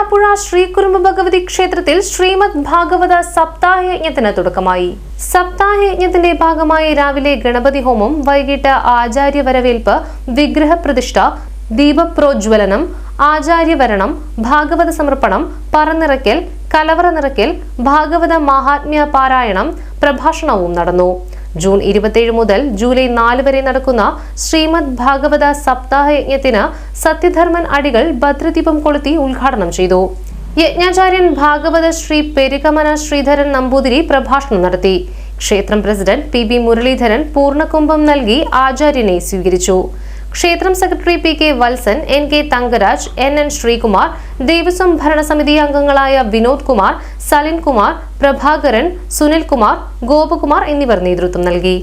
വരാപ്പുഴ ശ്രീകുറുമ്പ് ഭഗവതി ക്ഷേത്രത്തിൽ ശ്രീമദ് ഭാഗവത സപ്താഹയജ്ഞത്തിന് തുടക്കമായി. സപ്താഹയജ്ഞത്തിന്റെ ഭാഗമായി രാവിലെ ഗണപതി ഹോമം വൈകിട്ട് ആചാര്യ വരവേൽപ്പ് വിഗ്രഹ പ്രതിഷ്ഠ ദീപപ്രോജ്വലനം ആചാര്യവരണം ഭാഗവത സമർപ്പണം പറനിറയ്ക്കൽ കലവറ നിറയ്ക്കൽ ഭാഗവത മഹാത്മ്യ പാരായണം പ്രഭാഷണവും നടന്നു. ജൂൺ ഇരുപത്തിയേഴ് മുതൽ ജൂലൈ നാല് വരെ നടക്കുന്ന ശ്രീമദ് ഭാഗവത സപ്താഹ യജ്ഞത്തിന് സത്യധർമ്മൻ അടികൾ ഭദ്രദീപം കൊളുത്തി ഉദ്ഘാടനം ചെയ്തു. യജ്ഞാചാര്യൻ ഭാഗവത ശ്രീ പെരുകമന ശ്രീധരൻ നമ്പൂതിരി പ്രഭാഷണം നടത്തി. ക്ഷേത്രം പ്രസിഡന്റ് പി ബി മുരളീധരൻ പൂർണകുംഭം നൽകി ആചാര്യനെ സ്വീകരിച്ചു. ക്ഷേത്രം secretary P K Valsan N K Thankaraj N N Sreekumar Devaswom ഭരണസമിതി അംഗങ്ങളായ വിനോദ് കുമാർ സലിൻ കുമാർ പ്രഭാകരൻ സുനിൽ കുമാർ ഗോപകുമാർ എന്നിവർ നേതൃത്വം നൽകി.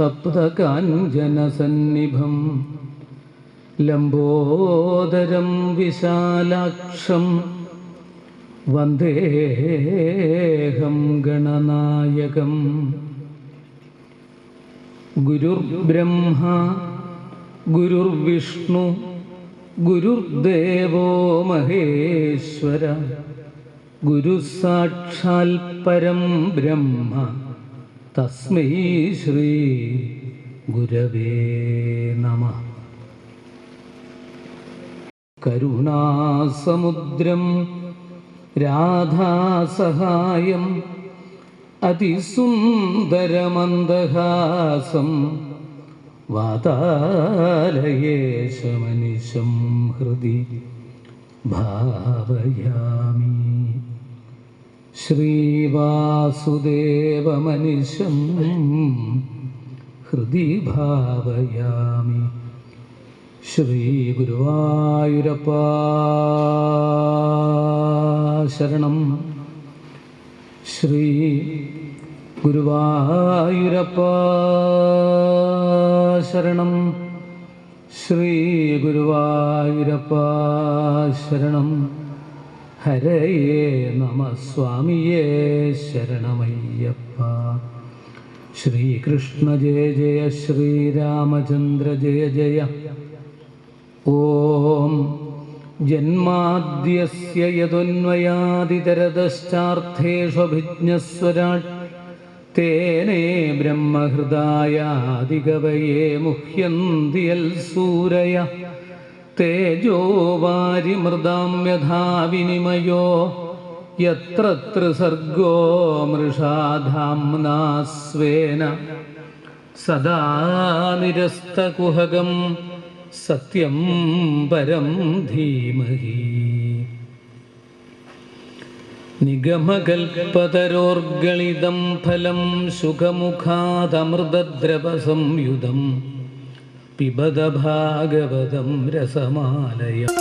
തപ്തകാഞ്ജനസന്നിഭം ലംബോദരം വിശാലാക്ഷം വന്ദേഹം ഗണനായകം. ഗുരുർബ്രഹ്മ ഗുരുർവിഷ്ണു ഗുരുർദേവോ മഹേശ്വര ഗുരുസാക്ഷാൽ പരം ബ്രഹ്മ തസ്മൈ ശ്രീ ഗുരവേ നമ. കരുണാസമുദ്രം രാധാസഹായം അതിസുന്ദരമന്ദഹാസം വാതാലയേശമനിശം ഹൃദി ഭാവയാമി. ശ്രീവാസുദേവമനിശം ഹൃദി ഭാവയാമി. ശ്രീഗുരുവായൂരപ്പ ശരണം. ശ്രീ ഗുരുവായൂരപ്പ ശരണം. ശ്രീ ഗുരുവായൂരപ്പ ശരണം. ഹരയേ നമ സ്വാമിയേ ശരണമയ്യപ്പ. ശ്രീകൃഷ്ണ ജയ ജയ ശ്രീരാമചന്ദ്ര ജയ ജയ. ഓം ജന്മാദ്യസ്യ യതൊന്വയാദിതരതശ്ചാർത്ഥേഷ്വഭിജ്ഞസ്വരാട് തേനേ ബ്രഹ്മഹൃദായാദികവയേ മുഹ്യന്തിയൽ സൂരയ. തേജോ വാരിമൃതാം യഥാ വിനിമയോ യത്ര സർഗോ മൃഷാധാംനാ സ്വേന സദാ നിരസ്തകുഹകം സത്യം പരം ധീമഹി. നിഗമകൽപ്പതരോർഗളിതം ഫലം സുഖമുഖാതമൃതദ്രവസംയുധം പിബത ഭാഗവതം രസമാലയം.